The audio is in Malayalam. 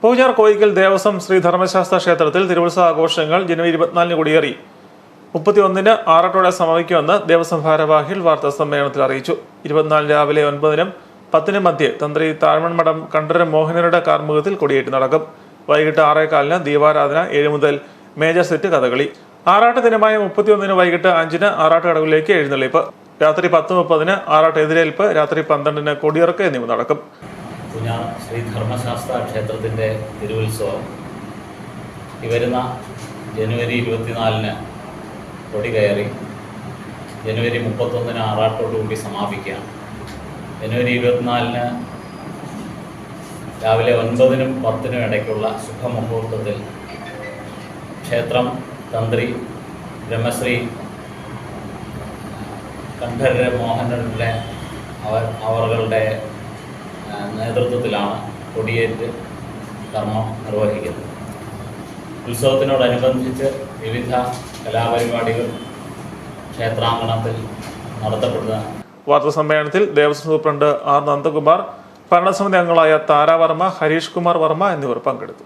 പൂജാർ കോയിക്കൽ ദേവസ്വം ശ്രീ ധർമ്മശാസ്ത്ര ക്ഷേത്രത്തിൽ തിരുവുത്സവ ആഘോഷങ്ങൾ ജനുവരി ഇരുപത്തിനാലിന് കൊടിയേറി. മുപ്പത്തിയൊന്നിന് ആറട്ടോടെ സമാപിക്കുമെന്ന് ദേവസ്വം ഭാരവാഹികൾ വാർത്താ സമ്മേളനത്തിൽ അറിയിച്ചു. ഇരുപത്തിനാല് രാവിലെ ഒൻപതിനും പത്തിനും മധ്യേ തന്ത്രി താഴ്മൺമഠം കണ്ഠര മോഹനരുടെ കാർമുഖത്തിൽ കൊടിയേറ്റ് നടക്കും. വൈകിട്ട് ആറേകാലിന് ദീപാരാധന ഏഴ് മുതൽ മേജർ സെറ്റ് കഥകളി. ആറാട്ട് ദിനമായ മുപ്പത്തിയൊന്നിന് വൈകിട്ട് അഞ്ചിന് ആറാട്ട് കടവിലേക്ക് എഴുന്നള്ളിപ്പ്. രാത്രി പത്ത് മുപ്പതിന് ആറാട്ട് എതിരേൽപ്പ് രാത്രി പന്ത്രണ്ടിന് കൊടിയിറക്ക് എന്നിവ നടക്കും. കുഞ്ഞാർ ശ്രീ ധർമ്മശാസ്ത്ര ക്ഷേത്രത്തിന്റെ തിരുവുത്സവം. ഈ വരുന്ന ജനുവരി ഇരുപത്തിനാലിന് കൊടി കയറി ജനുവരി മുപ്പത്തൊന്നിന് ആറാട്ടോടുകൂടി സമാപിക്കുക ജനുവരി ഇരുപത്തിനാലിന് രാവിലെ ഒൻപതിനും പത്തിനും ഇടയ്ക്കുള്ള ശുഭമുഹൂർത്തത്തിൽ ക്ഷേത്രം തന്ത്രി ബ്രഹ്മശ്രീ കണ്ഠരര് മോഹനരുടെ അവർ അവരുടെ നേതൃത്വത്തിലാണ് കൊടിയേറ്റ് കർമ്മം നിർവഹിക്കുന്നത്. ഉത്സവത്തിനോടനുബന്ധിച്ച് വിവിധ കലാപരിപാടികൾ ക്ഷേത്രാങ്കണത്തിൽ നടത്തപ്പെടുന്ന വാർത്താസമ്മേളനത്തിൽ ദേവസ്വം സൂപ്രണ്ട് ആർ നന്ദകുമാർ ഭരണസമിതി അംഗങ്ങളായ താരാവർമ്മ ഹരീഷ് കുമാർ വർമ്മ എന്നിവർ പങ്കെടുത്തു.